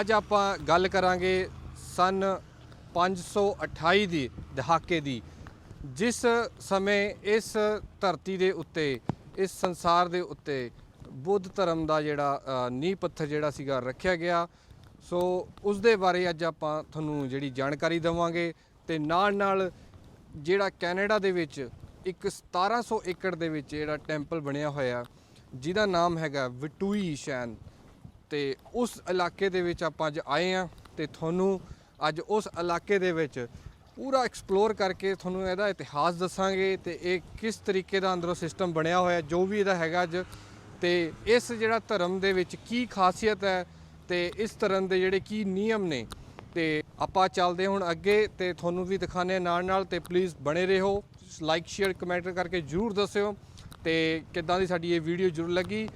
ਅੱਜ ਆਪਾਂ ਗੱਲ ਕਰਾਂਗੇ ਸਨ 528 ਦੀ ਦਹਾਕੇ ਦੀ, ਜਿਸ ਸਮੇਂ ਇਸ ਧਰਤੀ ਦੇ ਉੱਤੇ, ਇਸ ਸੰਸਾਰ ਦੇ ਉੱਤੇ ਬੁੱਧ ਧਰਮ ਦਾ ਜਿਹੜਾ ਨੀਂਹ ਪੱਥਰ ਜਿਹੜਾ ਸੀਗਾ ਰੱਖਿਆ ਗਿਆ। ਸੋ ਉਸ ਦੇ ਬਾਰੇ ਅੱਜ ਆਪਾਂ ਤੁਹਾਨੂੰ ਜਿਹੜੀ ਜਾਣਕਾਰੀ ਦੇਵਾਂਗੇ ਤੇ ਨਾਲ ਨਾਲ ਜਿਹੜਾ ਕੈਨੇਡਾ ਦੇ ਵਿੱਚ ਇੱਕ 1700 ਏਕੜ ਦੇ ਵਿੱਚ ਜਿਹੜਾ ਟੈਂਪਲ ਬਣਿਆ ਹੋਇਆ, ਜਿਹਦਾ ਨਾਮ ਹੈਗਾ ਵਿਟੂਈ ਸ਼ੈਨ। ਤੇ ਉਸ ਇਲਾਕੇ ਦੇ ਵਿੱਚ ਆਪਾਂ ਅੱਜ ਆਏ ਆ ਤੇ ਤੁਹਾਨੂੰ ਅੱਜ ਉਸ ਇਲਾਕੇ ਦੇ ਵਿੱਚ ਪੂਰਾ ਐਕਸਪਲੋਰ ਕਰਕੇ ਤੁਹਾਨੂੰ ਇਹਦਾ ਇਤਿਹਾਸ ਦੱਸਾਂਗੇ ਤੇ ਇਹ ਕਿਸ ਤਰੀਕੇ ਦਾ ਅੰਦਰੋਂ ਸਿਸਟਮ ਬਣਿਆ ਹੋਇਆ, ਜੋ ਵੀ ਇਹਦਾ ਹੈਗਾ ਅੱਜ ਤੇ ਇਸ ਜਿਹੜਾ ਧਰਮ ਦੇ ਵਿੱਚ ਕੀ ਖਾਸੀਅਤ ਹੈ ਤੇ ਇਸ ਧਰਮ ਦੇ ਜਿਹੜੇ ਕੀ ਨਿਯਮ ਨੇ ਤੇ ਆਪਾਂ ਚੱਲਦੇ ਹੁਣ ਅੱਗੇ ਤੇ ਤੁਹਾਨੂੰ ਵੀ ਦਿਖਾਣੇ ਆ ਨਾਲ ਨਾਲ ਤੇ ਪਲੀਜ਼ ਬਣੇ ਰਹੋ ਲਾਈਕ ਸ਼ੇਅਰ ਕਮੈਂਟ ਕਰਕੇ ਜਰੂਰ ਦੱਸਿਓ ਤੇ ਕਿੱਦਾਂ ਦੀ ਸਾਡੀ ਇਹ ਵੀਡੀਓ ਜਰੂਰ ਲੱਗੀ।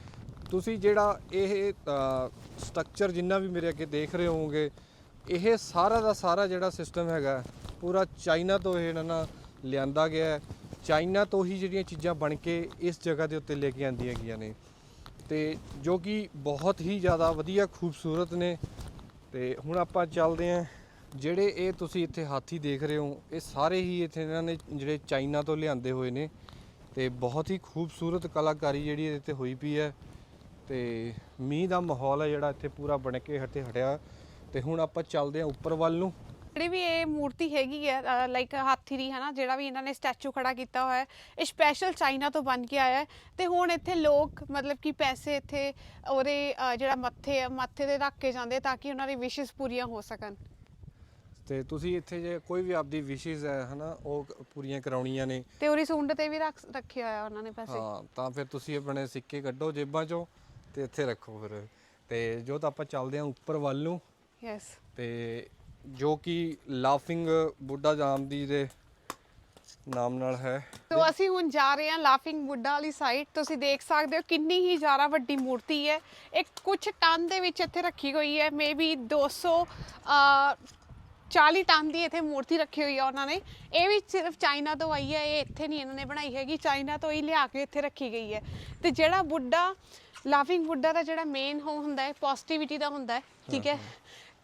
ਤੁਸੀਂ ਜਿਹੜਾ ਇਹ ਸਟਰਕਚਰ ਜਿੰਨਾ ਵੀ ਮੇਰੇ ਅੱਗੇ ਦੇਖ ਰਹੇ ਹੋਵੋਗੇ, ਇਹ ਸਾਰਾ ਦਾ ਸਾਰਾ ਜਿਹੜਾ ਸਿਸਟਮ ਹੈਗਾ, ਪੂਰਾ ਚਾਈਨਾ ਤੋਂ ਇਹਨਾਂ ਨਾਲ ਲਿਆਂਦਾ ਗਿਆ ਹੈ। ਚਾਈਨਾ ਤੋਂ ਹੀ ਜਿਹੜੀਆਂ ਚੀਜ਼ਾਂ ਬਣ ਕੇ ਇਸ ਜਗ੍ਹਾ ਦੇ ਉੱਤੇ ਲੈ ਕੇ ਆਂਦੀਆਂ ਗਈਆਂ ਨੇ। ਤੇ ਜੋ ਕਿ ਬਹੁਤ ਹੀ ਜ਼ਿਆਦਾ ਵਧੀਆ ਖੂਬਸੂਰਤ ਨੇ। ਤੇ ਹੁਣ ਆਪਾਂ ਚੱਲਦੇ ਆਂ ਜਿਹੜੇ ਇਹ ਤੁਸੀਂ ਇੱਥੇ ਹਾਥੀ ਦੇਖ ਰਹੇ ਹੋ, ਇਹ ਸਾਰੇ ਹੀ ਇੱਥੇ ਇਹਨਾਂ ਨੇ ਜਿਹੜੇ ਚਾਈਨਾ ਤੋਂ ਲਿਆਂਦੇ ਹੋਏ ਨੇ। ਤੇ ਬਹੁਤ ਹੀ ਖੂਬਸੂਰਤ ਕਲਾਕਾਰੀ ਜਿਹੜੀ ਇਹਦੇ ਤੇ ਹੋਈ ਪਈ ਹੈ। ਤੇ ਮੀਂਹ ਦਾ ਮਾਹੌਲ ਹੈ ਜਿਹੜਾ ਇੱਥੇ ਪੂਰਾ ਬਣ ਕੇ ਹਟੇ ਹਟਿਆ। ਤੇ ਹੁਣ ਆਪਾਂ ਚੱਲਦੇ ਆਂ ਉੱਪਰ ਵੱਲ ਨੂੰ। ਜਿਹੜੀ ਵੀ ਇਹ ਮੂਰਤੀ ਹੈਗੀ ਹੈ ਲਾਈਕ ਹਾਥੀ ਦੀ ਹੈ ਨਾ ਜਿਹੜਾ ਵੀ ਇਹਨਾਂ ਨੇ ਸਟੈਚੂ ਖੜਾ ਕੀਤਾ ਹੋਇਆ ਹੈ ਇਹ ਸਪੈਸ਼ਲ ਚਾਈਨਾ ਤੋਂ ਬਣ ਕੇ ਆਇਆ ਹੈ। ਤੇ ਹੁਣ ਇੱਥੇ ਲੋਕ ਮਤਲਬ ਕਿ ਪੈਸੇ ਇੱਥੇ ਉਹਦੇ ਜਿਹੜਾ ਮੱਥੇ ਮੱਥੇ ਤੇ ਰੱਖ ਕੇ ਜਾਂਦੇ ਤਾਂ ਕਿ ਉਹਨਾਂ ਦੀ ਵਿਸ਼ੇਸ ਪੂਰੀਆਂ ਹੋ ਸਕਣ। ਤੇ ਤੁਸੀਂ ਇੱਥੇ ਜੇ ਕੋਈ ਵੀ ਆਪਦੀ ਵਿਸ਼ੇਸ ਹੈ ਹਨਾ ਉਹ ਪੂਰੀਆਂ ਕਰਾਉਣੀਆਂ ਨੇ। ਤੇ ਉਹਦੀ ਸੁੰਡ ਤੇ ਵੀ ਰੱਖ ਰੱਖਿਆ ਹੋਇਆ ਉਹਨਾਂ ਨੇ ਪੈਸੇ। ਹਾਂ ਤਾਂ ਫਿਰ ਤੁਸੀਂ ਆਪਣੇ ਸਿੱਕੇ ਕੱਢੋ ਜੇਬਾਂ ਚੋਂ। ਤੇ ਇੱਥੇ ਰੱਖੋ ਫਿਰ। ਤੇ ਜੋ ਤਾਂ ਆਪਾਂ ਚੱਲਦੇ ਆਂ ਉੱਪਰ ਵੱਲ ਨੂੰ ਯੈਸ ਤੇ ਜੋ ਕਿ ਲਾਫਿੰਗ ਬੁੱਢਾ ਜਾਮ ਦੀ ਦੇ ਨਾਮ ਨਾਲ ਹੈ। ਸੋ ਅਸੀਂ ਹੁਣ ਜਾ ਰਹੇ ਹਾਂ ਲਾਫਿੰਗ ਬੁੱਢਾ ਵਾਲੀ ਸਾਈਡ ਤੁਸੀਂ ਦੇਖ ਸਕਦੇ ਹੋ ਕਿੰਨੀ ਹੀ ਜ਼ਿਆਦਾ ਵੱਡੀ ਮੂਰਤੀ ਹੈ। ਇਹ ਕੁਝ ਟਨ ਦੇ ਵਿੱਚ ਇੱਥੇ ਰੱਖੀ ਹੋਈ ਹੈ। ਮੇਬੀ 200 ਅ, 40 ਟਨ ਦੀ ਇੱਥੇ ਮੂਰਤੀ ਰੱਖੀ ਹੋਈ ਹੈ ਉਹਨਾਂ ਨੇ। ਇਹ ਵੀ ਸਿਰਫ ਚਾਈਨਾ ਤੋਂ ਆਈ ਹੈ। ਇਹ ਇੱਥੇ ਨਹੀਂ ਇਹਨਾਂ ਨੇ ਬਣਾਈ ਹੈਗੀ। ਚਾਈਨਾ ਤੋਂ ਹੀ ਲਿਆ ਕੇ ਇੱਥੇ ਰੱਖੀ ਗਈ ਹੈ। ਤੇ ਜਿਹੜਾ ਬੁੱਢਾ ਲਾਫਿੰਗ ਬੁੱਢਾ ਦਾ ਜਿਹੜਾ ਮੇਨ ਹੋ ਹੁੰਦਾ ਹੈ ਪੋਜ਼ਿਟਿਵਿਟੀ ਦਾ ਹੁੰਦਾ ਹੈ ਠੀਕ ਹੈ?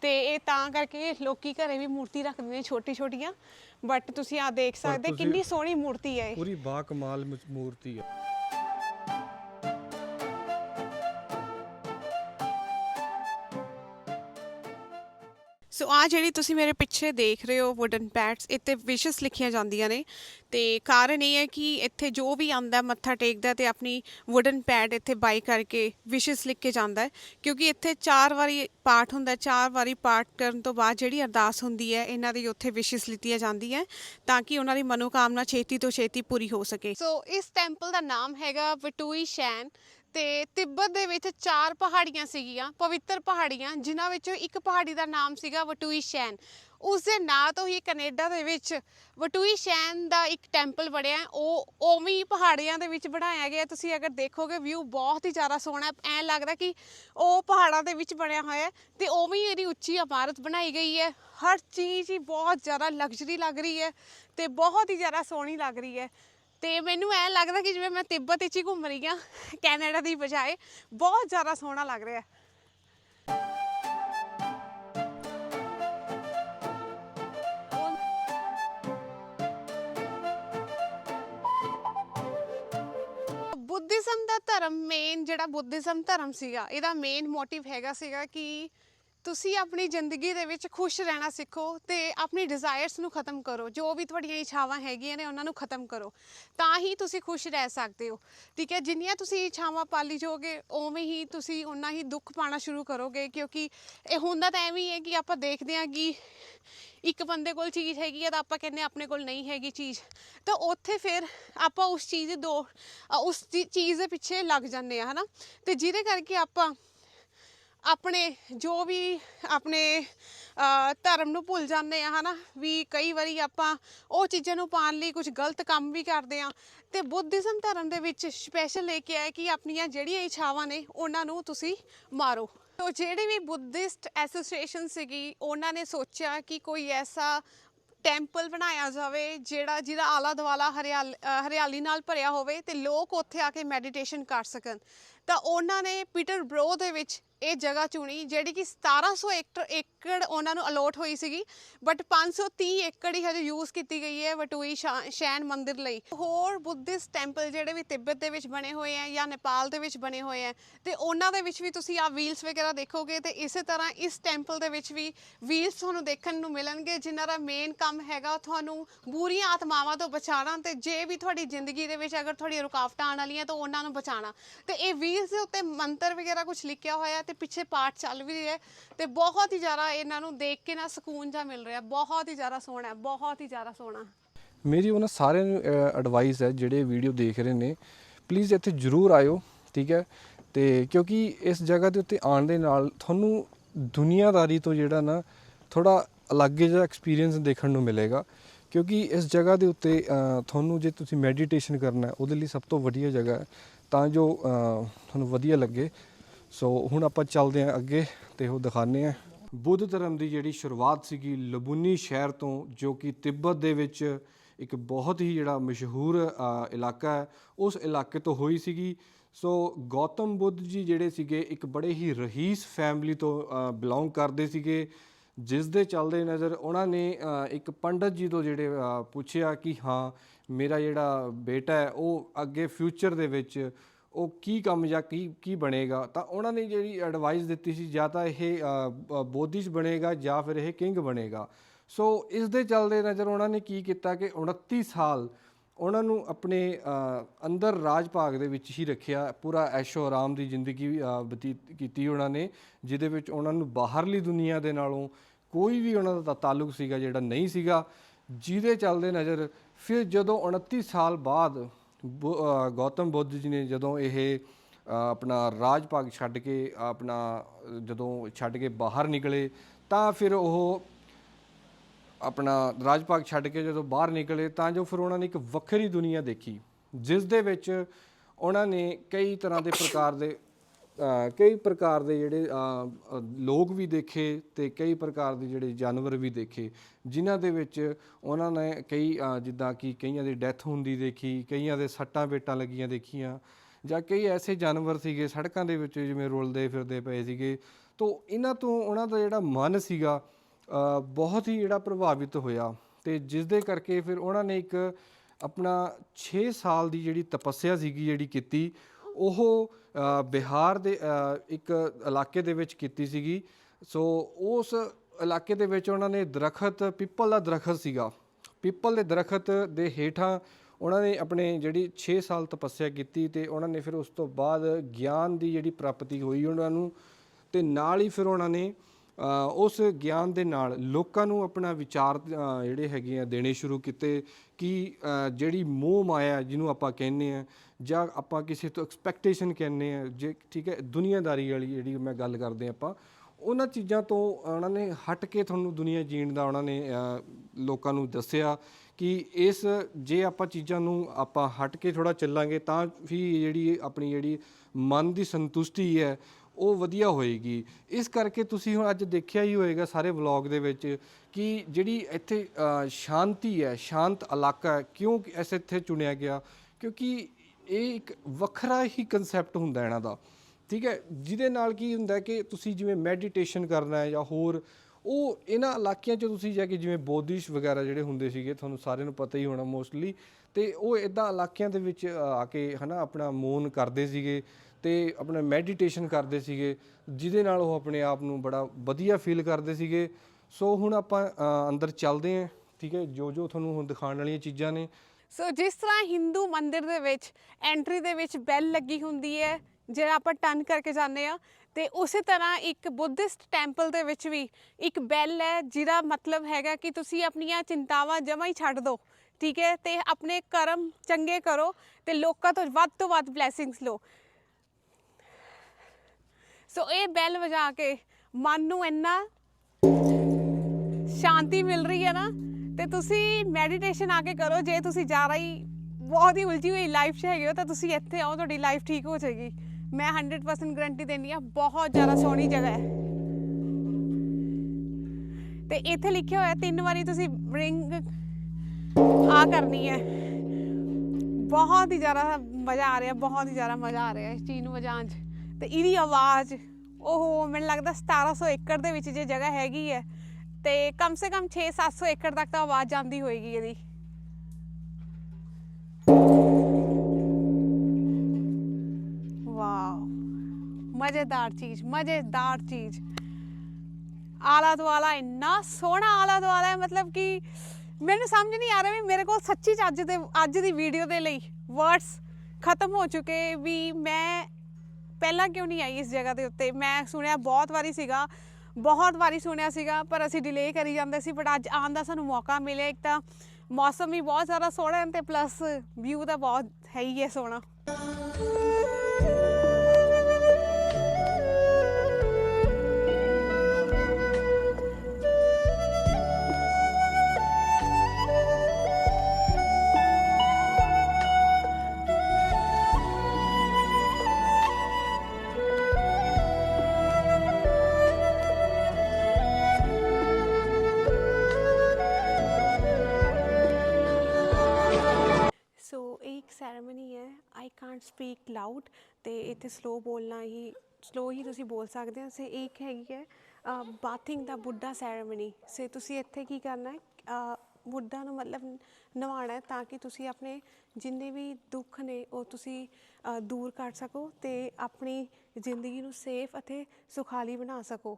ਤੇ ਇਹ ਤਾਂ ਕਰਕੇ ਲੋਕੀ ਘਰੇ ਵੀ ਮੂਰਤੀ ਰੱਖਦੇ ਨੇ ਛੋਟੀ ਛੋਟੀਆਂ ਬਟ ਤੁਸੀਂ ਆ ਦੇਖ ਸਕਦੇ ਕਿੰਨੀ ਸੋਹਣੀ ਮੂਰਤੀ ਹੈ ਇਹ। ਪੂਰੀ ਬਾ ਕਮਾਲ ਮੂਰਤੀ ਹੈ। ਸੋ ਆ ਜਿਹੜੀ ਤੁਸੀਂ ਮੇਰੇ ਪਿੱਛੇ ਦੇਖ ਰਹੇ ਹੋ ਵੁਡਨ ਪੈਡਸ ਇੱਥੇ ਵਿਸ਼ਸ ਲਿਖੀਆਂ ਜਾਂਦੀਆਂ ਨੇ। ਤੇ ਕਾਰਨ ਇਹ ਹੈ ਕਿ ਇੱਥੇ ਜੋ ਵੀ ਆਂਦਾ ਮੱਥਾ ਟੇਕਦਾ ਤੇ ਆਪਣੀ ਵੁਡਨ ਪੈਡ ਇੱਥੇ ਬਾਈ ਕਰਕੇ ਵਿਸ਼ਸ ਲਿਖ ਕੇ ਜਾਂਦਾ ਹੈ। ਕਿਉਂਕਿ ਇੱਥੇ ਚਾਰ ਵਾਰੀ ਪਾਠ ਹੁੰਦਾ, ਚਾਰ ਵਾਰੀ ਪਾਠ ਕਰਨ ਤੋਂ ਬਾਅਦ ਜਿਹੜੀ ਅਰਦਾਸ ਹੁੰਦੀ ਹੈ, ਇਹਨਾਂ ਦੀ ਉੱਥੇ ਵਿਸ਼ਸ ਲਿੱਤੀਆਂ ਜਾਂਦੀਆਂ ਤਾਂ ਕਿ ਉਹਨਾਂ ਦੀ ਮਨੋਕਾਮਨਾ ਛੇਤੀ ਤੋਂ ਛੇਤੀ ਪੂਰੀ ਹੋ ਸਕੇ। ਸੋ ਇਸ ਟੈਂਪਲ ਦਾ ਨਾਮ ਹੈਗਾ ਵਟੂਈ ਸ਼ੈਨ ਤੇ ਤਿੱਬਤ ਦੇ ਵਿੱਚ ਚਾਰ ਪਹਾੜੀਆਂ ਸੀਗੀਆਂ, ਪਵਿੱਤਰ ਪਹਾੜੀਆਂ, ਜਿਨ੍ਹਾਂ ਵਿੱਚੋਂ ਇੱਕ ਪਹਾੜੀ ਦਾ ਨਾਮ ਸੀਗਾ ਵਟੂਈ ਸ਼ੈਨ। ਉਸ ਦੇ ਨਾਂ ਤੋਂ ਹੀ ਕੈਨੇਡਾ ਦੇ ਵਿੱਚ ਵਟੂਈ ਸ਼ੈਨ ਦਾ ਇੱਕ ਟੈਂਪਲ ਬਣਿਆ ਉਹ ਉਵੇਂ ਹੀ ਪਹਾੜੀਆਂ ਦੇ ਵਿੱਚ ਬਣਾਇਆ ਗਿਆ। ਤੁਸੀਂ ਅਗਰ ਦੇਖੋਗੇ, ਵਿਊ ਬਹੁਤ ਹੀ ਜ਼ਿਆਦਾ ਸੋਹਣਾ ਹੈ। ਐਂ ਲੱਗਦਾ ਕਿ ਉਹ ਪਹਾੜਾਂ ਦੇ ਵਿੱਚ ਬਣਿਆ ਹੋਇਆ ਹੈ ਤੇ ਉਵੇਂ ਹੀ ਇਹਦੀ ਉੱਚੀ ਇਮਾਰਤ ਬਣਾਈ ਗਈ ਹੈ। ਹਰ ਚੀਜ਼ ਹੀ ਬਹੁਤ ਜ਼ਿਆਦਾ ਲਗਜ਼ਰੀ ਲੱਗ ਰਹੀ ਹੈ ਤੇ ਬਹੁਤ ਹੀ ਜ਼ਿਆਦਾ ਸੋਹਣੀ ਲੱਗ ਰਹੀ ਹੈ। ਤੇ ਮੈਨੂੰ ਐ ਲੱਗਦਾ ਕਿ ਜਿਵੇਂ ਮੈਂ ਤਿੱਬਤ ਵਿੱਚ ਹੀ ਘੁੰਮ ਰਹੀ ਹਾਂ, ਕੈਨੇਡਾ ਦੀ ਬਜਾਏ, ਬਹੁਤ ਜ਼ਿਆਦਾ ਸੋਹਣਾ ਲੱਗ ਰਿਹਾ ਬੁੱਧਿਜ਼ਮ ਦਾ ਧਰਮ ਮੇਨ ਜਿਹੜਾ ਬੁੱਧਿਜ਼ਮ ਧਰਮ ਸੀਗਾ, ਇਹਦਾ ਮੇਨ ਮੋਟਿਵ ਹੈਗਾ ਸੀਗਾ ਕਿ ਤੁਸੀਂ ਆਪਣੀ ਜ਼ਿੰਦਗੀ ਦੇ ਵਿੱਚ ਖੁਸ਼ ਰਹਿਣਾ ਸਿੱਖੋ ਤੇ ਆਪਣੀ ਡਿਜ਼ਾਇਰਸ ਨੂੰ ਖਤਮ ਕਰੋ। ਜੋ ਵੀ ਤੁਹਾਡੀਆਂ ਇੱਛਾਵਾਂ ਹੈਗੀਆਂ ਨੇ, ਉਹਨਾਂ ਨੂੰ ਖਤਮ ਕਰੋ। ਤਾਂ ਹੀ ਤੁਸੀਂ ਖੁਸ਼ ਰਹਿ ਸਕਦੇ ਹੋ। ਠੀਕ ਹੈ, ਜਿੰਨੀਆਂ ਤੁਸੀਂ ਇੱਛਾਵਾਂ ਪਾਲੀ ਜਾਓਗੇ, ਉਵੇਂ ਹੀ ਤੁਸੀਂ ਉਨਾ ਹੀ ਦੁੱਖ ਪਾਣਾ ਸ਼ੁਰੂ ਕਰੋਗੇ, ਕਿਉਂਕਿ ਇਹ ਹੁੰਦਾ ਤਾਂ ਐਵੇਂ ਹੀ ਹੈ ਕਿ ਆਪਾਂ ਦੇਖਦੇ ਹਾਂ ਕਿ ਇੱਕ ਬੰਦੇ ਕੋਲ ਚੀਜ਼ ਹੈਗੀ ਆ ਤਾਂ ਆਪਾਂ ਕਹਿੰਦੇ ਹਾਂ ਆਪਣੇ ਕੋਲ ਨਹੀਂ ਹੈਗੀ ਚੀਜ਼। ਤਾਂ ਉੱਥੇ ਫਿਰ ਆਪਾਂ ਉਸ ਚੀਜ਼ ਦੇ ਦੋ ਉਸ ਚੀ- ਚੀਜ਼ ਦੇ ਪਿੱਛੇ ਲੱਗ ਜਾਂਦੇ ਆ ਹਨਾ? ਤੇ ਜਿਹਦੇ ਕਰਕੇ ਆਪਾਂ ਆਪਣੇ ਜੋ ਵੀ ਆਪਣੇ ਧਰਮ ਨੂੰ ਭੁੱਲ ਜਾਂਦੇ ਆ, ਹਨਾ? ਵੀ ਕਈ ਵਾਰੀ ਆਪਾਂ ਉਹ ਚੀਜ਼ਾਂ ਨੂੰ ਪਾਉਣ ਲਈ ਕੁਝ ਗਲਤ ਕੰਮ ਵੀ ਕਰਦੇ ਆ। ਤੇ ਬੁੱਧਿਜ਼ਮ ਧਰਮ ਦੇ ਵਿੱਚ ਸਪੈਸ਼ਲ ਲੈ ਕੇ ਆਇਆ ਕਿ ਆਪਣੀਆਂ ਜਿਹੜੀਆਂ ਇੱਛਾਵਾਂ ਨੇ, ਉਹਨਾਂ ਨੂੰ ਤੁਸੀਂ ਮਾਰੋ। ਤੋ ਜਿਹੜੀ ਵੀ ਬੁੱਧਿਸਟ ਐਸੋਸੀਏਸ਼ਨ ਸੀਗੀ, ਉਹਨਾਂ ਨੇ ਸੋਚਿਆ ਕਿ ਕੋਈ ਐਸਾ ਟੈਂਪਲ ਬਣਾਇਆ ਜਾਵੇ, ਜਿਹੜਾ, ਜਿਹਦਾ ਆਲਾ ਦੁਆਲਾ ਹਰਿਆਲ ਹਰਿਆਲੀ ਨਾਲ ਭਰਿਆ ਹੋਵੇ ਤੇ ਲੋਕ ਉੱਥੇ ਆ ਕੇ ਮੈਡੀਟੇਸ਼ਨ ਕਰ ਸਕਣ। ਤਾਂ ਉਹਨਾਂ ਨੇ ਪੀਟਰ ਬਰੋ ਦੇ ਵਿੱਚ ਇਹ ਜਗ੍ਹਾ ਚੁਣੀ ਜਿਹੜੀ ਕਿ 1700 ਏਕੜ ਏਕੜ ਉਹਨਾਂ ਨੂੰ ਅਲੋਟ ਹੋਈ ਸੀਗੀ ਬਟ 530 ਏਕੜ ਹੀ ਹਜੇ ਯੂਜ਼ ਕੀਤੀ ਗਈ ਹੈ ਵਟੂਈ ਸ਼ਾ- ਸ਼ੈਨ ਮੰਦਿਰ ਲਈ। ਹੋਰ ਬੁੱਧਿਸਟ ਟੈਂਪਲ ਜਿਹੜੇ ਵੀ ਤਿੱਬਤ ਦੇ ਵਿੱਚ ਬਣੇ ਹੋਏ ਆ ਜਾਂ ਨੇਪਾਲ ਦੇ ਵਿੱਚ ਬਣੇ ਹੋਏ ਆ ਤੇ ਉਹਨਾਂ ਦੇ ਵਿੱਚ ਵੀ ਤੁਸੀਂ ਆ ਵੀਲਸ ਵਗੈਰਾ ਦੇਖੋਗੇ ਤੇ ਇਸੇ ਤਰ੍ਹਾਂ ਇਸ ਟੈਂਪਲ ਦੇ ਵਿੱਚ ਵੀ ਵੀਲਸ ਤੁਹਾਨੂੰ ਦੇਖਣ ਨੂੰ ਮਿਲਣਗੇ, ਜਿਨ੍ਹਾਂ ਦਾ ਮੇਨ ਕੰਮ ਹੈਗਾ ਤੁਹਾਨੂੰ ਬੁਰੀਆਂ ਆਤਮਾਵਾਂ ਤੋਂ ਬਚਾਉਣਾ ਤੇ ਜੇ ਵੀ ਤੁਹਾਡੀ ਜ਼ਿੰਦਗੀ ਦੇ ਵਿੱਚ ਅਗਰ ਤੁਹਾਡੀ ਰੁਕਾਵਟਾਂ ਆਉਣ ਵਾਲੀਆਂ ਤਾਂ ਉਹਨਾਂ ਨੂੰ ਬਚਾਉਣਾ। ਤੇ ਇਹ ਵੀਲਸ ਦੇ ਉੱਤੇ ਮੰਤਰ ਵਗੈਰਾ ਕੁਝ ਲਿਖਿਆ ਹੋਇਆ ਤੇ ਪਿੱਛੇ ਪਾਠ ਚੱਲ ਵੀ ਰਿਹਾ ਹੈ ਤੇ ਬਹੁਤ ਹੀ ਜ਼ਿਆਦਾ ਇਹਨਾਂ ਨੂੰ ਦੇਖ ਕੇ ਨਾ ਸਕੂਨ ਜਾ ਮਿਲ ਰਿਹਾ ਬਹੁਤ ਹੀ ਜ਼ਿਆਦਾ ਸੋਹਣਾ ਬਹੁਤ ਹੀ ਜ਼ਿਆਦਾ ਸੋਹਣਾ। ਮੇਰੀ ਉਹਨਾਂ ਸਾਰਿਆਂ ਨੂੰ ਐਡਵਾਈਸ ਹੈ, ਜਿਹੜੇ ਵੀਡੀਓ ਦੇਖ ਰਹੇ ਨੇ ਪਲੀਜ਼ ਇੱਥੇ ਜਰੂਰ ਆਇਓ, ਠੀਕ ਹੈ? ਤੇ ਕਿਉਂਕਿ ਇਸ ਜਗ੍ਹਾ ਦੇ ਉੱਤੇ ਆਉਣ ਦੇ ਨਾਲ ਤੁਹਾਨੂੰ ਦੁਨੀਆਦਾਰੀ ਤੋਂ ਜਿਹੜਾ ਨਾ ਥੋੜਾ ਅਲੱਗ ਜਿਹਾ ਐਕਸਪੀਰੀਅੰਸ ਦੇਖਣ ਨੂੰ ਮਿਲੇਗਾ। ਕਿਉਂਕਿ ਇਸ ਜਗ੍ਹਾ ਦੇ ਉੱਤੇ ਤੁਹਾਨੂੰ ਜੇ ਤੁਸੀਂ ਮੈਡੀਟੇਸ਼ਨ ਕਰਨਾ ਉਹਦੇ ਲਈ ਸਭ ਤੋਂ ਵਧੀਆ ਜਗ੍ਹਾ ਹੈ। ਤਾਂ ਜੋ ਤੁਹਾਨੂੰ ਵਧੀਆ ਲੱਗੇ। ਸੋ ਹੁਣ ਆਪਾਂ ਚੱਲਦੇ ਹਾਂ ਅੱਗੇ ਤੇ ਉਹ ਦਿਖਾਉਂਦੇ ਹਾਂ। ਬੁੱਧ ਧਰਮ ਦੀ ਜਿਹੜੀ ਸ਼ੁਰੂਆਤ ਸੀਗੀ ਲਬੂਨੀ ਸ਼ਹਿਰ ਤੋਂ, ਜੋ ਕਿ ਤਿੱਬਤ ਦੇ ਵਿੱਚ ਇੱਕ ਬਹੁਤ ਹੀ ਜਿਹੜਾ ਮਸ਼ਹੂਰ ਇਲਾਕਾ ਹੈ, ਉਸ ਇਲਾਕੇ ਤੋਂ ਹੋਈ ਸੀਗੀ। ਸੋ ਗੌਤਮ ਬੁੱਧ ਜੀ ਜਿਹੜੇ ਸੀਗੇ, ਇੱਕ ਬੜੇ ਹੀ ਰਹੀਸ ਫੈਮਿਲੀ ਤੋਂ ਬਿਲੋਂਗ ਕਰਦੇ ਸੀਗੇ। ਜਿਸ ਦੇ ਚੱਲਦੇ ਨਜ਼ਰ ਉਹਨਾਂ ਨੇ ਇੱਕ ਪੰਡਤ ਜੀ ਤੋਂ ਜਿਹੜੇ ਪੁੱਛਿਆ ਕਿ ਹਾਂ, ਮੇਰਾ ਜਿਹੜਾ ਬੇਟਾ ਹੈ, ਉਹ ਅੱਗੇ ਫਿਊਚਰ ਦੇ ਵਿੱਚ ਉਹ ਕੀ ਕੰਮ ਜਾਂ ਕੀ ਕੀ ਬਣੇਗਾ? ਤਾਂ ਉਹਨਾਂ ਨੇ ਜਿਹੜੀ ਐਡਵਾਈਸ ਦਿੱਤੀ ਸੀ, ਜਾਂ ਤਾਂ ਇਹ ਬੋਧਿਸ਼ ਬਣੇਗਾ ਜਾਂ ਫਿਰ ਇਹ ਕਿੰਗ ਬਣੇਗਾ। ਸੋ ਇਸ ਦੇ ਚੱਲਦੇ ਨਜ਼ਰ ਉਹਨਾਂ ਨੇ ਕੀ ਕੀਤਾ ਕਿ 29 ਸਾਲ ਉਹਨਾਂ ਨੂੰ ਆਪਣੇ ਅੰਦਰ ਰਾਜ ਭਾਗ ਦੇ ਵਿੱਚ ਹੀ ਰੱਖਿਆ। ਪੂਰਾ ਐਸ਼ੋ ਆਰਾਮ ਦੀ ਜ਼ਿੰਦਗੀ ਬਤੀਤ ਕੀਤੀ ਉਹਨਾਂ ਨੇ, ਜਿਹਦੇ ਵਿੱਚ ਉਹਨਾਂ ਨੂੰ ਬਾਹਰਲੀ ਦੁਨੀਆ ਦੇ ਨਾਲੋਂ ਕੋਈ ਵੀ ਉਹਨਾਂ ਦਾ ਤਾਲੁਕ ਸੀਗਾ, ਜਿਹੜਾ ਨਹੀਂ ਸੀਗਾ, ਜਿਹਦੇ ਚੱਲਦੇ ਨਜ਼ਰ ਫਿਰ ਜਦੋਂ 29 ਸਾਲ ਬਾਅਦ ਗੌਤਮ ਬੁੱਧ ਜੀ ਨੇ ਜਦੋਂ ਇਹ ਆਪਣਾ ਰਾਜ ਭਾਗ ਛੱਡ ਕੇ ਆਪਣਾ, ਜਦੋਂ ਛੱਡ ਕੇ ਬਾਹਰ ਨਿਕਲੇ, ਤਾਂ ਫਿਰ ਉਹ ਆਪਣਾ ਰਾਜ ਭਾਗ ਛੱਡ ਕੇ ਜਦੋਂ ਬਾਹਰ ਨਿਕਲੇ, ਤਾਂ ਜੋ ਫਿਰ ਉਹਨਾਂ ਨੇ ਇੱਕ ਵੱਖਰੀ ਦੁਨੀਆ ਦੇਖੀ, ਜਿਸ ਦੇ ਵਿੱਚ ਉਹਨਾਂ ਨੇ ਕਈ ਤਰ੍ਹਾਂ ਦੇ ਪ੍ਰਕਾਰ ਦੇ ਕਈ ਪ੍ਰਕਾਰ ਦੇ ਜਿਹੜੇ ਲੋਕ ਵੀ ਦੇਖੇ ਤੇ ਕਈ ਪ੍ਰਕਾਰ ਦੇ ਜਿਹੜੇ ਜਾਨਵਰ ਵੀ ਦੇਖੇ, ਜਿਨ੍ਹਾਂ ਦੇ ਵਿੱਚ ਉਹਨਾਂ ਨੇ ਕਈ ਜਿੱਦਾਂ ਕਿ ਕਈਆਂ ਦੀ ਡੈਥ ਹੁੰਦੀ ਦੇਖੀ, ਕਈਆਂ ਦੇ ਸੱਟਾਂ ਬੇਟਾਂ ਲੱਗੀਆਂ ਦੇਖੀਆਂ, ਜਾਂ ਕਈ ਐਸੇ ਜਾਨਵਰ ਸੀਗੇ ਸੜਕਾਂ ਦੇ ਵਿੱਚ ਜਿਵੇਂ ਰੁਲਦੇ ਫਿਰਦੇ ਪਏ ਸੀਗੇ, ਤੋਂ ਇਹਨਾਂ ਤੋਂ ਉਹਨਾਂ ਦਾ ਜਿਹੜਾ ਮਨ ਸੀਗਾ ਬਹੁਤ ਹੀ ਜਿਹੜਾ ਪ੍ਰਭਾਵਿਤ ਹੋਇਆ ਤੇ ਜਿਸ ਦੇ ਕਰਕੇ ਫਿਰ ਉਹਨਾਂ ਨੇ ਇੱਕ ਆਪਣਾ 6 ਸਾਲ ਦੀ ਜਿਹੜੀ ਤਪੱਸਿਆ ਸੀਗੀ ਜਿਹੜੀ ਕੀਤੀ ਉਹ ਬਿਹਾਰ ਦੇ ਇੱਕ ਇਲਾਕੇ ਦੇ ਵਿੱਚ ਕੀਤੀ ਸੀਗੀ। ਸੋ ਉਸ ਇਲਾਕੇ ਦੇ ਵਿੱਚ ਉਹਨਾਂ ਨੇ ਦਰਖਤ, ਪਿੱਪਲ ਦਾ ਦਰਖਤ ਸੀਗਾ। ਪਿੱਪਲ ਦੇ ਦਰਖਤ ਦੇ ਹੇਠਾਂ ਉਹਨਾਂ ਨੇ ਆਪਣੇ ਜਿਹੜੀ 6 ਸਾਲ ਤਪੱਸਿਆ ਕੀਤੀ ਤੇ ਉਹਨਾਂ ਨੇ ਫਿਰ ਉਸ ਤੋਂ ਬਾਅਦ ਗਿਆਨ ਦੀ ਜਿਹੜੀ ਪ੍ਰਾਪਤੀ ਹੋਈ ਉਹਨਾਂ ਨੂੰ ਤੇ ਨਾਲ ਹੀ ਫਿਰ ਉਹਨਾਂ ਨੇ ਉਸ ਗਿਆਨ ਦੇ ਨਾਲ ਲੋਕਾਂ ਨੂੰ ਆਪਣਾ ਵਿਚਾਰ ਜਿਹੜੇ ਹੈਗੇ ਆ ਦੇਣੇ ਸ਼ੁਰੂ ਕੀਤੇ ਕਿ ਜਿਹੜੀ ਮੋਹ ਮਾਇਆ ਜਿਹਨੂੰ ਆਪਾਂ ਕਹਿੰਦੇ ਆ ਜਾਂ ਆਪਾਂ ਕਿਸੇ ਤੋਂ ਐਕਸਪੈਕਟੇਸ਼ਨ ਕਹਿੰਦੇ ਆ ਜੇ ਠੀਕ ਹੈ, ਦੁਨੀਆਦਾਰੀ ਵਾਲੀ ਜਿਹੜੀ ਮੈਂ ਗੱਲ ਕਰਦੇ ਆਪਾਂ, ਉਹਨਾਂ ਚੀਜ਼ਾਂ ਤੋਂ ਉਹਨਾਂ ਨੇ ਹਟ ਕੇ ਤੁਹਾਨੂੰ ਦੁਨੀਆ ਜੀਣ ਦਾ ਉਹਨਾਂ ਨੇ ਲੋਕਾਂ ਨੂੰ ਦੱਸਿਆ ਕਿ ਇਸ ਜੇ ਆਪਾਂ ਚੀਜ਼ਾਂ ਨੂੰ ਆਪਾਂ ਹਟ ਕੇ ਥੋੜਾ ਚੱਲਾਂਗੇ ਤਾਂ ਵੀ ਜਿਹੜੀ ਆਪਣੀ ਜਿਹੜੀ ਮਨ ਦੀ ਸੰਤੁਸ਼ਟੀ ਹੈ, ਉਹ ਵਧੀਆ ਹੋਏਗੀ। ਇਸ ਕਰਕੇ ਤੁਸੀਂ ਹੁਣ ਅੱਜ ਦੇਖਿਆ ਹੀ ਹੋਏਗਾ ਸਾਰੇ ਵਲੌਗ ਦੇ ਵਿੱਚ ਕਿ ਜਿਹੜੀ ਇੱਥੇ ਸ਼ਾਂਤੀ ਹੈ, ਸ਼ਾਂਤ ਇਲਾਕਾ ਹੈ, ਕਿਉਂ ਐਸੇ ਇੱਥੇ ਚੁਣਿਆ ਗਿਆ? ਕਿਉਂਕਿ ਇਹ ਇੱਕ ਵੱਖਰਾ ਹੀ ਕਨਸੈਪਟ ਹੁੰਦਾ ਇਹਨਾਂ ਦਾ, ਠੀਕ ਹੈ? ਜਿਹਦੇ ਨਾਲ ਕੀ ਹੁੰਦਾ ਕਿ ਤੁਸੀਂ ਜਿਵੇਂ ਮੈਡੀਟੇਸ਼ਨ ਕਰਨਾ ਹੈ ਜਾਂ ਹੋਰ, ਉਹ ਇਹਨਾਂ ਇਲਾਕਿਆਂ 'ਚ ਤੁਸੀਂ ਜਾ ਕੇ ਜਿਵੇਂ ਬੋਧਿਸ਼ ਵਗੈਰਾ ਜਿਹੜੇ ਹੁੰਦੇ ਸੀਗੇ, ਤੁਹਾਨੂੰ ਸਾਰਿਆਂ ਨੂੰ ਪਤਾ ਹੀ ਹੋਣਾ ਮੋਸਟਲੀ ਤੇ ਉਹ ਇਦਾਂ ਇਲਾਕਿਆਂ ਦੇ ਵਿੱਚ ਆ ਕੇ ਹਨਾ ਆਪਣਾ ਮੌਨ ਕਰਦੇ ਸੀਗੇ ਤੇ ਆਪਣਾ ਮੈਡੀਟੇਸ਼ਨ ਕਰਦੇ ਸੀਗੇ, ਜਿਹਦੇ ਨਾਲ ਉਹ ਆਪਣੇ ਆਪ ਨੂੰ ਬੜਾ ਵਧੀਆ ਫੀਲ ਕਰਦੇ ਸੀਗੇ। ਸੋ ਹੁਣ ਆਪਾਂ ਅੰਦਰ ਚੱਲਦੇ ਹਾਂ, ਠੀਕ ਹੈ? ਜੋ ਜੋ ਤੁਹਾਨੂੰ ਹੁਣ ਦਿਖਾਉਣ ਵਾਲੀਆਂ ਚੀਜ਼ਾਂ ਨੇ ਸੋ ਜਿਸ ਤਰ੍ਹਾਂ ਹਿੰਦੂ ਮੰਦਿਰ ਦੇ ਵਿੱਚ ਐਂਟਰੀ ਦੇ ਵਿੱਚ ਬੈਲ ਲੱਗੀ ਹੁੰਦੀ ਹੈ ਜਿਹੜਾ ਆਪਾਂ ਟਨ ਕਰਕੇ ਜਾਂਦੇ ਆ ਤੇ ਉਸੇ ਤਰ੍ਹਾਂ ਇੱਕ ਬੁੱਧਿਸਟ ਟੈਂਪਲ ਦੇ ਵਿੱਚ ਵੀ ਇੱਕ ਬੈਲ ਹੈ ਜਿਹਦਾ ਮਤਲਬ ਹੈਗਾ ਕਿ ਤੁਸੀਂ ਆਪਣੀਆਂ ਚਿੰਤਾਵਾਂ ਜਮਾ ਹੀ ਛੱਡ ਦਿਓ ਠੀਕ ਹੈ ਤੇ ਆਪਣੇ ਕਰਮ ਚੰਗੇ ਕਰੋ ਤੇ ਲੋਕਾਂ ਤੋਂ ਵੱਧ ਤੋਂ ਵੱਧ ਬਲੇਸਿੰਗਸ ਲਓ ਸੋ ਇਹ ਬੈਲ ਵਜਾ ਕੇ ਮਨ ਨੂੰ ਇੰਨਾ ਸ਼ਾਂਤੀ ਮਿਲ ਰਹੀ ਹੈ ਨਾ ਤੇ ਤੁਸੀਂ ਮੈਡੀਟੇਸ਼ਨ ਆ ਕੇ ਕਰੋ, ਜੇ ਤੁਸੀਂ ਜਾ ਰਹੀ, ਬਹੁਤ ਹੀ ਉਲਝੀ ਹੋਈ ਲਾਈਫ 'ਚ ਹੈਗੇ ਹੋ, ਤਾਂ ਤੁਸੀਂ ਇੱਥੇ ਆਓ, ਤੁਹਾਡੀ ਲਾਈਫ ਠੀਕ ਹੋ ਜਾਏਗੀ। ਮੈਂ 100% ਗਰੰਟੀ ਦਿੰਦੀ ਆ ਬਹੁਤ ਜ਼ਿਆਦਾ ਸੋਹਣੀ ਜਗ੍ਹਾ ਹੈ। ਤੇ ਇੱਥੇ ਲਿਖਿਆ ਹੋਇਆ, ਤਿੰਨ ਵਾਰੀ ਤੁਸੀਂ ਰਿੰਗ ਆ ਕਰਨੀ ਹੈ। ਬਹੁਤ ਹੀ ਜ਼ਿਆਦਾ ਮਜ਼ਾ ਆ ਰਿਹਾ, ਬਹੁਤ ਹੀ ਜ਼ਿਆਦਾ ਮਜ਼ਾ ਆ ਰਿਹਾ ਇਸ ਚੀਜ਼ ਨੂੰ ਵਜਾਉਣ 'ਚ। ਤੇ ਇਹਦੀ ਆਵਾਜ਼ ਉਹ ਮੈਨੂੰ ਲੱਗਦਾ 1700 ਏਕੜ ਦੇ ਵਿੱਚ ਜੇ ਜਗ੍ਹਾ ਹੈਗੀ ਹੈ ਤੇ ਕਮ ਸੇ ਕਮ 6-700 ਏਕੜ ਤੱਕ ਤਾਂ ਆਵਾਜ਼ ਜਾਂਦੀ ਹੋਏਗੀ ਇਹਦੀ। ਵਾਓ, ਮਜ਼ੇਦਾਰ ਚੀਜ਼ ਮਜ਼ੇਦਾਰ ਚੀਜ਼। ਆਲਾ ਦੁਆਲਾ ਇੰਨਾ ਸੋਹਣਾ ਆਲਾ ਦੁਆਲਾ ਹੈ, ਮਤਲਬ ਕਿ ਮੈਨੂੰ ਸਮਝ ਨਹੀਂ ਆ ਰਿਹਾ ਵੀ ਮੇਰੇ ਕੋਲ ਸੱਚੀ 'ਚ ਅੱਜ ਦੇ, ਅੱਜ ਦੀ ਵੀਡੀਓ ਦੇ ਲਈ ਵਰਡਸ ਖਤਮ ਹੋ ਚੁੱਕੇ ਵੀ ਮੈਂ ਪਹਿਲਾਂ ਕਿਉਂ ਨਹੀਂ ਆਈ ਇਸ ਜਗ੍ਹਾ ਦੇ ਉੱਤੇ? ਮੈਂ ਸੁਣਿਆ ਬਹੁਤ ਵਾਰੀ ਸੀਗਾ ਬਹੁਤ ਵਾਰੀ ਸੁਣਿਆ ਸੀਗਾ, ਪਰ ਅਸੀਂ ਡਿਲੇ ਕਰੀ ਜਾਂਦੇ ਸੀ ਬਟ ਅੱਜ ਆਉਣ ਦਾ ਸਾਨੂੰ ਮੌਕਾ ਮਿਲਿਆ ਇੱਕ ਤਾਂ ਮੌਸਮ ਵੀ ਬਹੁਤ ਜ਼ਿਆਦਾ ਸੋਹਣਾ ਹੈ ਤੇ ਪਲੱਸ ਵਿਊ ਤਾਂ ਬਹੁਤ ਹੈ ਹੀ ਹੈ ਸੋਹਣਾ। ਲਾਊਡ ਤੇ ਇੱਥੇ ਸਲੋ ਬੋਲਣਾ ਹੀ ਸਲੋ ਹੀ ਤੁਸੀਂ ਬੋਲ ਸਕਦੇ ਹੋ। ਸੇ ਇੱਕ ਹੈਗੀ ਹੈ ਬਾਥਿੰਗ ਦਾ ਬੁੱਢਾ ਸੈਰੇਮਨੀ ਸੇ ਤੁਸੀਂ ਇੱਥੇ ਕੀ ਕਰਨਾ ਹੈ ਬੁੱਢਾ ਨੂੰ ਮਤਲਬ ਨਵਾਉਣਾ ਹੈ ਤਾਂ ਕਿ ਤੁਸੀਂ ਆਪਣੇ ਜਿੰਨੇ ਵੀ ਦੁੱਖ ਨੇ ਉਹ ਤੁਸੀਂ ਦੂਰ ਕਰ ਸਕੋ ਤੇ ਆਪਣੀ ਜ਼ਿੰਦਗੀ ਨੂੰ ਸੇਫ ਅਤੇ ਸੁਖਾਲੀ ਬਣਾ ਸਕੋ।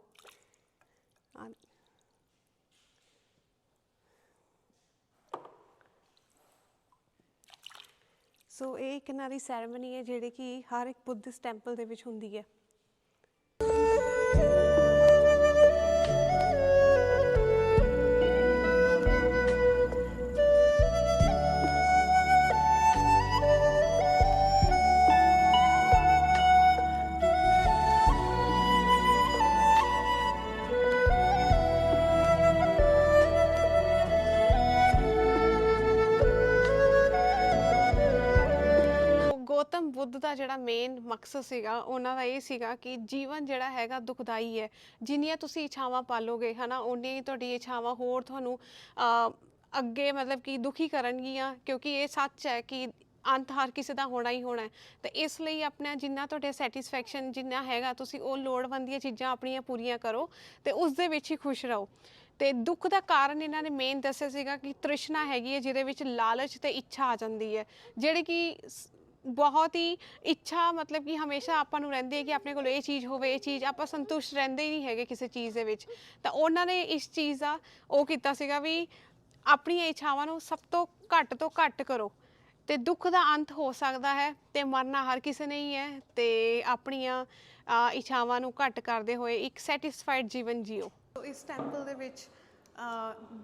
ਸੋ ਇਹ ਇੱਕ ਇਹਨਾਂ ਦੀ ਸੈਰੇਮਨੀ ਹੈ, ਜਿਹੜੀ ਕਿ ਹਰ ਇੱਕ ਬੁੱਧਿਸਟ ਟੈਂਪਲ ਦੇ ਵਿੱਚ ਹੁੰਦੀ ਹੈ। ਗੌਤਮ ਦਾ ਜਿਹੜਾ ਮੇਨ ਮਕਸਦ ਸੀਗਾ, ਉਹਨਾਂ ਦਾ ਇਹ ਸੀਗਾ ਕਿ ਜੀਵਨ ਜਿਹੜਾ ਹੈਗਾ ਦੁਖਦਾਈ ਹੈ। ਜਿੰਨੀਆਂ ਤੁਸੀਂ ਇੱਛਾਵਾਂ ਪਾਲੋਗੇ, ਹਨਾ ਉਨੀਆਂ ਹੀ ਤੁਹਾਡੀ ਇੱਛਾਵਾਂ ਹੋਰ ਤੁਹਾਨੂੰ ਅੱਗੇ ਮਤਲਬ ਕਿ ਦੁਖੀ ਕਰਨਗੀਆਂ, ਕਿਉਂਕਿ ਇਹ ਸੱਚ ਹੈ ਕਿ ਅੰਤ ਹਰ ਕਿਸੇ ਦਾ ਹੋਣਾ ਹੀ ਹੋਣਾ ਹੈ। ਤੇ ਇਸ ਲਈ ਆਪਣਾ ਜਿੰਨਾ ਤੁਹਾਡੇ ਸੈਟੀਸਫੈਕਸ਼ਨ ਜਿੰਨਾ ਹੈਗਾ, ਤੁਸੀਂ ਉਹ ਲੋੜਵੰਦੀਆਂ ਚੀਜ਼ਾਂ ਆਪਣੀਆਂ ਪੂਰੀਆਂ ਕਰੋ ਤੇ ਉਸ ਦੇ ਵਿੱਚ ਹੀ ਖੁਸ਼ ਰਹੋ। ਤੇ ਦੁੱਖ ਦਾ ਕਾਰਨ ਇਹਨਾਂ ਨੇ ਮੇਨ ਦੱਸਿਆ ਸੀਗਾ ਕਿ ਤ੍ਰਿਸ਼ਨਾ ਹੈਗੀ ਹੈ, ਜਿਹਦੇ ਵਿੱਚ ਲਾਲਚ ਤੇ ਇੱਛਾ ਆ ਜਾਂਦੀ ਹੈ। ਜਿਹੜੀ ਕਿ ਬਹੁਤ ਹੀ ਇੱਛਾ ਮਤਲਬ ਕਿ ਹਮੇਸ਼ਾ ਆਪਾਂ ਨੂੰ ਰਹਿੰਦੀ ਹੈ ਕਿ ਆਪਣੇ ਕੋਲ ਇਹ ਚੀਜ਼ ਹੋਵੇ, ਇਹ ਚੀਜ਼ ਆਪਾਂ ਸੰਤੁਸ਼ਟ ਰਹਿੰਦੇ ਹੀ ਨਹੀਂ ਹੈਗੇ ਕਿਸੇ ਚੀਜ਼ ਦੇ ਵਿੱਚ। ਤਾਂ ਉਹਨਾਂ ਨੇ ਇਸ ਚੀਜ਼ ਦਾ ਉਹ ਕੀਤਾ ਸੀਗਾ ਵੀ ਆਪਣੀਆਂ ਇੱਛਾਵਾਂ ਨੂੰ ਸਭ ਤੋਂ ਘੱਟ ਤੋਂ ਘੱਟ ਕਰੋ। ਤੇ ਦੁੱਖ ਦਾ ਅੰਤ ਹੋ ਸਕਦਾ ਹੈ ਤੇ ਮਰਨਾ ਹਰ ਕਿਸੇ ਨੇ ਹੀ ਹੈ ਤੇ ਆਪਣੀਆਂ ਇੱਛਾਵਾਂ ਨੂੰ ਘੱਟ ਕਰਦੇ ਹੋਏ ਇੱਕ ਸੈਟੀਸਫਾਈਡ ਜੀਵਨ ਜੀਓ। ਇਸ ਟੈਂਪਲ ਦੇ ਵਿੱਚ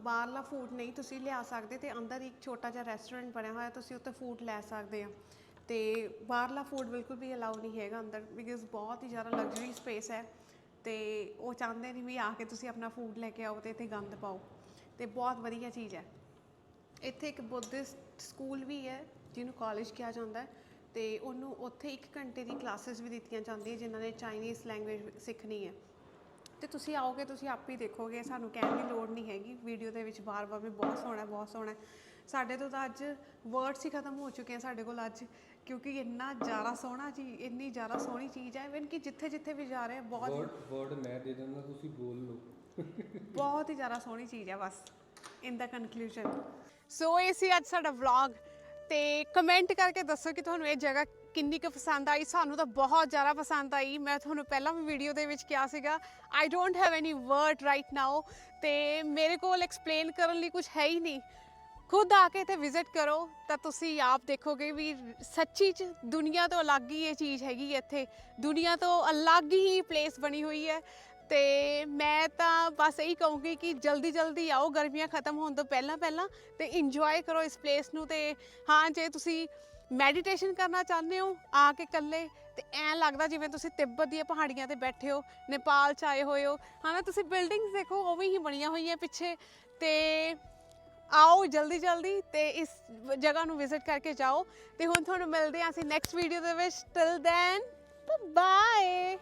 ਬਾਹਰਲਾ ਫੂਡ ਨਹੀਂ ਤੁਸੀਂ ਲਿਆ ਸਕਦੇ ਤੇ ਅੰਦਰ ਇੱਕ ਛੋਟਾ ਜਿਹਾ ਰੈਸਟੋਰੈਂਟ ਬਣਿਆ ਹੋਇਆ, ਤੁਸੀਂ ਉੱਥੇ ਫੂਡ ਲੈ ਸਕਦੇ ਆ। ਤੇ ਬਾਹਰਲਾ ਫੂਡ ਬਿਲਕੁਲ ਵੀ ਅਲਾਉ ਨਹੀਂ ਹੈਗਾ ਅੰਦਰ ਬਿਕਾਜ਼ ਬਹੁਤ ਹੀ ਜ਼ਿਆਦਾ ਲਗਜ਼ਰੀ ਸਪੇਸ ਹੈ ਤੇ ਉਹ ਚਾਹੁੰਦੇ ਨਹੀਂ ਵੀ ਆ ਕੇ ਤੁਸੀਂ ਆਪਣਾ ਫੂਡ ਲੈ ਕੇ ਆਓ ਤੇ ਇੱਥੇ ਗੰਦ ਪਾਓ ਤੇ ਬਹੁਤ ਵਧੀਆ ਚੀਜ਼ ਹੈ। ਇੱਥੇ ਇੱਕ ਬੁੱਧਿਸਟ ਸਕੂਲ ਵੀ ਹੈ ਜਿਹਨੂੰ ਕਾਲਜ ਕਿਹਾ ਜਾਂਦਾ ਹੈ ਤੇ ਉਹਨੂੰ ਉੱਥੇ 1 ਘੰਟੇ ਦੀ ਕਲਾਸਿਸ ਵੀ ਦਿੱਤੀਆਂ ਜਾਂਦੀਆਂ ਜਿਨ੍ਹਾਂ ਨੇ ਚਾਈਨੀਜ਼ ਲੈਂਗੁਏਜ ਸਿੱਖਣੀ ਹੈ। ਤੇ ਤੁਸੀਂ ਆਓਗੇ, ਤੁਸੀਂ ਆਪ ਹੀ ਦੇਖੋਗੇ, ਸਾਨੂੰ ਕਹਿਣ ਦੀ ਲੋੜ ਨਹੀਂ ਹੈਗੀ। ਵੀਡੀਓ ਦੇ ਵਿੱਚ ਬਾਰ-ਬਾਰ ਵੀ ਬਹੁਤ ਸੋਹਣਾ ਬਹੁਤ ਸੋਹਣਾ ਸਾਡੇ ਤੋਂ ਤਾਂ ਅੱਜ ਵਰਡਸ ਹੀ ਖਤਮ ਹੋ ਚੁੱਕੇ ਆ ਸਾਡੇ ਕੋਲ ਅੱਜ। ਕਿਉਂਕਿ ਇੰਨਾ ਜ਼ਿਆਦਾ ਸੋਹਣਾ ਜੀ ਇੰਨੀ ਜ਼ਿਆਦਾ ਸੋਹਣੀ ਚੀਜ਼ ਹੈ ਇਵਨ ਕਿ ਜਿੱਥੇ ਜਿੱਥੇ ਵੀ ਜਾ ਰਹੇ ਆ ਬਹੁਤ ਵਰਡ ਵਰਡ ਮੈਂ ਦੇ ਦਿੰਦਾ ਤੁਸੀਂ ਬੋਲ ਲਓ। ਬਹੁਤ ਹੀ ਜ਼ਿਆਦਾ ਸੋਹਣੀ ਚੀਜ਼ ਹੈ ਬਸ ਇਨ ਦਾ ਕਨਕਲੂਜਨ ਸੋ ਇਹ ਸੀ ਅੱਜ ਸਾਡਾ ਵਲੌਗ ਤੇ ਕਮੈਂਟ ਕਰਕੇ ਦੱਸੋ ਕਿ ਤੁਹਾਨੂੰ ਇਹ ਜਗ੍ਹਾ ਕਿੰਨੀ ਕੁ ਪਸੰਦ ਆਈ। ਸਾਨੂੰ ਤਾਂ ਬਹੁਤ ਜ਼ਿਆਦਾ ਪਸੰਦ ਆਈ। ਮੈਂ ਤੁਹਾਨੂੰ ਪਹਿਲਾਂ ਵੀ ਵੀਡੀਓ ਦੇ ਵਿੱਚ ਕਿਹਾ ਸੀਗਾ I don't have any word right now ਤੇ ਮੇਰੇ ਕੋਲ ਐਕਸਪਲੇਨ ਕਰਨ ਲਈ ਕੁਝ ਹੈ ਹੀ ਨਹੀਂ। ਖੁਦ ਆ ਕੇ ਇੱਥੇ ਵਿਜ਼ਿਟ ਕਰੋ, ਤਾਂ ਤੁਸੀਂ ਆਪ ਦੇਖੋਗੇ ਵੀ ਸੱਚੀ ਚ ਦੁਨੀਆ ਤੋਂ ਅਲੱਗ ਹੀ ਇਹ ਚੀਜ਼ ਹੈਗੀ ਹੈ ਇੱਥੇ। ਦੁਨੀਆ ਤੋਂ ਅਲੱਗ ਹੀ ਪਲੇਸ ਬਣੀ ਹੋਈ ਹੈ। ਤੇ ਮੈਂ ਤਾਂ ਬਸ ਇਹੀ ਕਹੂੰਗੀ ਕਿ ਜਲਦੀ ਜਲਦੀ ਆਓ, ਗਰਮੀਆਂ ਖਤਮ ਹੋਣ ਤੋਂ ਪਹਿਲਾਂ ਪਹਿਲਾਂ ਤੇ ਇੰਜੋਏ ਕਰੋ ਇਸ ਪਲੇਸ ਨੂੰ ਤੇ ਹਾਂ, ਜੇ ਤੁਸੀਂ ਮੈਡੀਟੇਸ਼ਨ ਕਰਨਾ ਚਾਹੁੰਦੇ ਹੋ, ਆ ਕੇ ਇਕੱਲੇ ਤੇ ਐਂ ਲੱਗਦਾ ਜਿਵੇਂ ਤੁਸੀਂ ਤਿੱਬਤ ਦੀਆਂ ਪਹਾੜੀਆਂ ਤੇ ਬੈਠੇ ਹੋ, ਨੇਪਾਲ ਚ ਆਏ ਹੋਏ ਹੋ। ਹਨਾ ਤੁਸੀਂ ਬਿਲਡਿੰਗਸ ਦੇਖੋ, ਉਵੇਂ ਹੀ ਬਣੀਆਂ ਹੋਈਆਂ ਪਿੱਛੇ ਤੇ ਆਓ ਜਲਦੀ ਜਲਦੀ ਤੇ ਇਸ ਜਗ੍ਹਾ ਨੂੰ ਵਿਜ਼ਿਟ ਕਰਕੇ ਜਾਓ ਤੇ ਹੁਣ ਤੁਹਾਨੂੰ ਮਿਲਦੇ ਹਾਂ ਅਸੀਂ ਨੈਕਸਟ ਵੀਡੀਓ ਦੇ ਵਿੱਚ। Till then bye